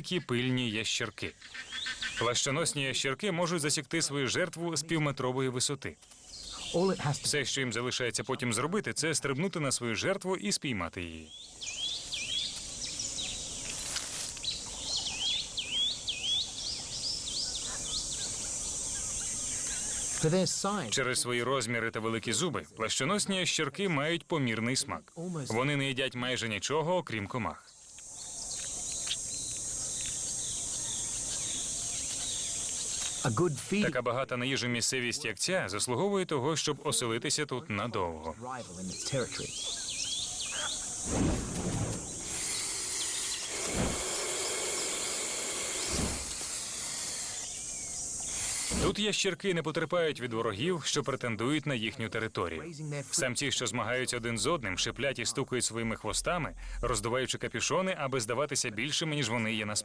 великі пильні ящерки. Плащоносні ящерки можуть засікти свою жертву з півметрової висоти. Все, що їм залишається потім зробити, це стрибнути на свою жертву і спіймати її. Через свої розміри та великі зуби плащоносні ящерки мають помірний смак. Вони не їдять майже нічого, окрім комах. Така багата на їжу місцевість, як ця, заслуговує того, щоб оселитися тут надовго. Тут ящерки не потерпають від ворогів, що претендують на їхню територію. Самці, що змагаються один з одним, шиплять і стукають своїми хвостами, роздуваючи капюшони, аби здаватися більшими, ніж вони є насправді.